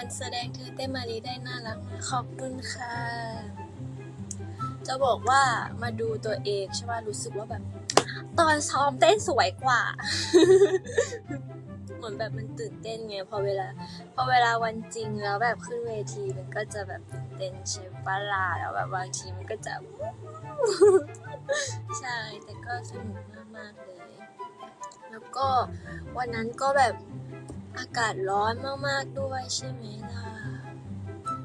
ันแสดงเธอเต้นมารีได้น่ารักมากขอบคุณค่ะ จะบอกว่ามาดูตัวเองใช่ป่ะรู้สึกว่าแบบ ตอนซ้อมเต้นสวยกว่า เหมือนแบบมันตื่นเต้นไงพอเวลา พอเวลาวันจริงแล้วแบบขึ้นเวทีมันก็จะแบบตื่นเต้นใช่ปะล่ะแล้วแบบบางทีมันก็จะใช่แต่ก็สนุกมากๆเลย แล้วก็วันนั้นก็แบบ อากาศร้อนมากๆด้วยใช่ไหมล่ะ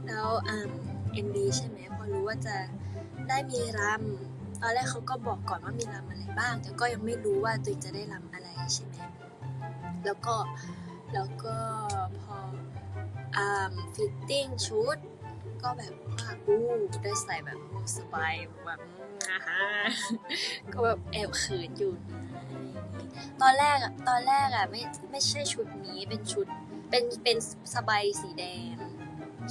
แล้วอ่าเอ็มบีใช่ไหมพอรู้ว่าจะได้มีรำตอนแรกเขาก็บอกก่อนว่ามีรำอะไรบ้าง แต่ก็ยังไม่รู้ว่าตัวเองจะได้รำอะไรใช่ไหมแล้วก็แล้วก็พออ่าฟิตติ้งชุด ก็แบบว่าอู้ได้ใส่แบบสบายแบบอาฮะก็แบบแอบเขินอยู่นะตอนแรกอะตอนแรกอะไม่ไม่ใช่ชุดนี้เป็นชุดเป็นเป็นสบายสีแดง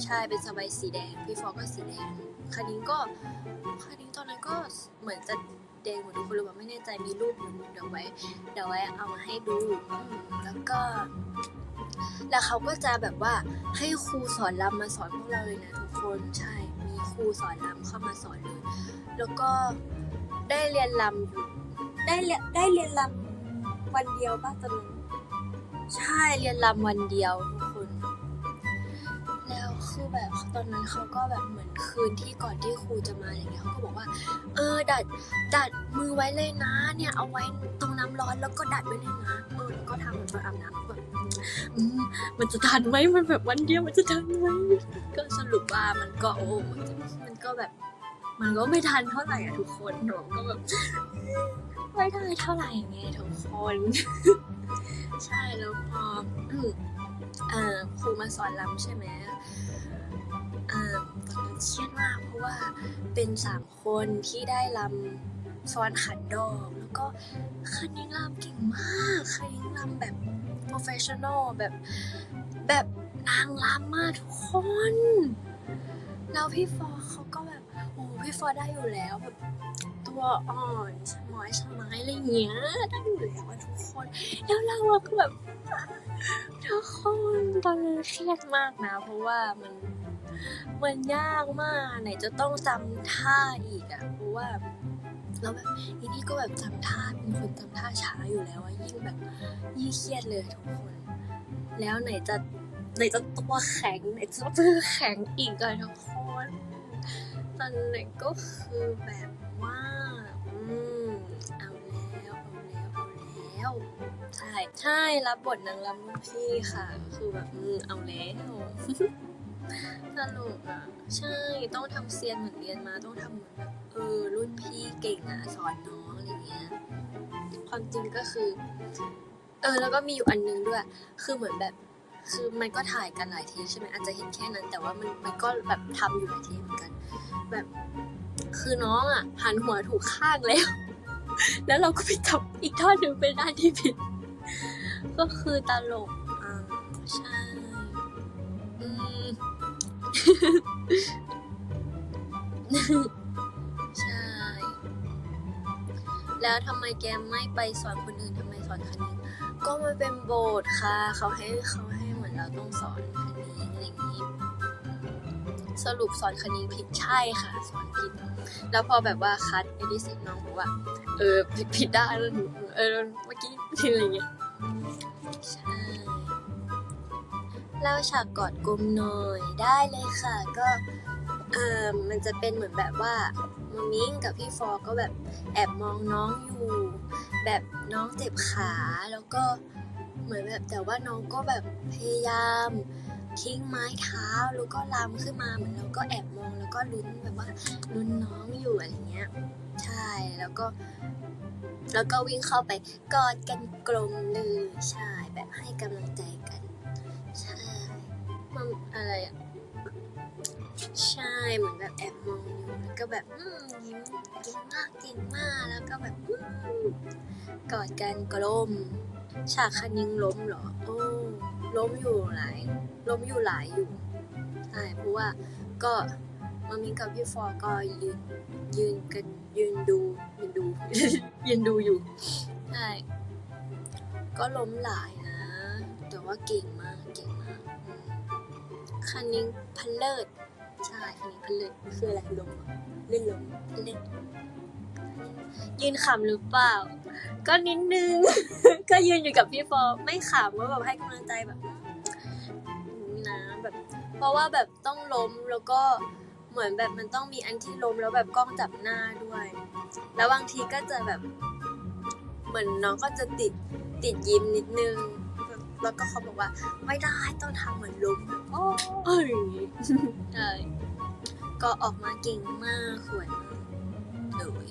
ใช่เป็นสบายสีแดง พี่ฟอก็สีแดงคานิ้งก็คานิ้งตอนนั้นก็เหมือนจะแดงเหมือนทุกคนหรือเปล่าไม่แน่ใจมีรูปอยู่เดี๋ยวไว้ เดี๋ยวไว้เอามาให้ดูแล้วก็ แล้วเขาก็จะแบบว่าให้ครูสอนรำมาสอนพวกเราเลยนะทุกคนใช่มีครูสอนรำเข้ามาสอนเลย แล้วก็ได้เรียนรำอยู่ได้เรียนได้เรียนรำวันเดียวป่ะตอนนั้นใช่เรียนรำวันเดียวทุก คือแบบตอนนั้นเขาก็แบบเหมือนคืนที่ก่อนที่ครูจะมาอย่างเงี้ยเขาก็บอกว่า เออดัดดัดมือไว้เลยนะ เนี่ยเอาไว้ตรงน้ำร้อนแล้วก็ดัดไว้เลยนะเออแล้วก็ทำเหมือนตอนอาบน้ำแบบมันจะทันไหมมันแบบวันเดียวมันจะทันไหมก็สรุปว่ามันก็โอ้มันก็แบบมันก็ไม่ทันเท่าไหร่อะทุกคนหนูก็แบบไม่ได้เท่าไหร่ไงทุกคน ใช่แล้วพอเออครูมาสอนรำใช่ไหม เครียดมากเพราะว่าเป็นสามคนที่ได้รำซ้อนขันดอกแล้วก็คันยิงรำเก่งมากคันยิงรำแบบ professional แบบแบบนางรำมากทุกคน แล้วพี่ฟอเขาก็แบบโอ้พี่ฟอได้อยู่แล้วแบบตัวอ่อนชะม้อยชะไม้อะไรเงี้ยได้อยู่แล้วทุกคน แล้วเราอะก็แบบทุกคนตอนนั้เครียดมากนะ เพราะว่ามัน มันยากมากไหนจะต้องจำท่าอีกอะเพราะว่าแล้วแบบอีนี่ก็แบบจำท่าเป็นคนจำท่าช้าอยู่แล้วอะยิ่งแบบยิ่งเครียดเลยทุกคน แล้วไหนจะไหนจะตัวแข็งไหนจะมือแข็งอีกอะทุกคนตอนนั้นก็คือแบบว่าอืมเอาแล้วเอาแล้วเอาแล้วใช่ใช่รับบทนางรำรุ่นพี่ค่ะ คือแบบอืมเอาแล้ว สนุกอะ ใช่ต้องทำเซียนเหมือนเรียนมาต้องทำเหมือนเออรุ่นพี่เก่งอะสอนน้องอะไรเงี้ยความจริงก็คือ เออแล้วก็มีอยู่อันนึงด้วย คือเหมือนแบบคือมันก็ถ่ายกันหลายทีใช่ไหมอาจจะเห็นแค่นั้น แต่ว่ามันมันก็แบบทำอยู่หลายทีเหมือนกัน แบบ คือน้องอะหันหัวถูกข้างแล้ว แล้วเราก็ไปจับอีกท่อนหนึ่งเป็นด้านที่ผิด ก็คือตลกอ่าใช่ ใช่ แล้วทำไมแกไม่ไปสอนคนอื่นทำไมสอนคณิงก็มันเป็นโบสถ์ค่ะ เขาให้เขาให้เหมือนเราต้องสอนคณิงอะไรอย่างนี้ สรุปสอนคณิงผิดใช่ค่ะ สอนผิด แล้วพอแบบว่าคัดไอ้ที่เสร็จน้องบอกว่า เออผิดผิดได้แล้วหนูเออเมื่อกี้อะไรเงี้ยใช่ เล่าฉากกอดกลมหน่อยได้เลยค่ะ ก็เออมันจะเป็นเหมือนแบบว่ามามิ้งกับพี่ฟอก็แบบแอบมองน้องอยู่ แบบน้องเจ็บขาแล้วก็เหมือนแบบแต่ว่าน้องก็แบบพยายามทิ้งไม้เท้าแล้วก็ลำขึ้นมาเหมือนเราก็แอบมองแล้วก็ลุ้นแบบว่าลุ้นน้องอยู่อะไรเงี้ยใช่แล้วก็ แล้วก็วิ่งเข้าไปกอดกันกลมเลยใช่แบบให้กำลังใจกัน มันอะไรอะ ใช่เหมือนแบบแอบมองอยู่แล้วก็แบบอืมยิ้มเก่งมากเก่งมากแล้วก็แบบกอดกันกลมฉากคันยิงล้มเหรอ โอ้ล้มอยู่หลายล้มอยู่หลายอยู่ใช่เพราะว่าก็มามิงกับพี่ฟอร์ก็ยืนยืนกันยืนดูยืนดูยืนดูอยู่ใช่ก็ล้มหลายนะ แต่ว่าเก่งมาก เก่งมากอืมคันนิ้งพันเลิศใช่คันนิ้งพันเลิศคืออะไรลมเล่นลมเลิศยืนขำหรือเปล่า ก็นิดนึง ก็ยืนอยู่กับพี่ฟอไม่ขำว่าแบบให้กำลังใจแบบนะแบบ เพราะว่าแบบต้องล้มแล้วก็เหมือนแบบมันต้องมีอันที่ล้มแล้วแบบกล้องจับหน้าด้วย แล้วบางทีก็จะแบบ เหมือนน้องก็จะติดติดยิ้มนิดนึง แล้วก็เขาบอกว่าไม่ได้ต้องทำเหมือนล้มโอ้ยอย่างงี้ใช่ก็ออกมาเก่งมากสวยมากเลย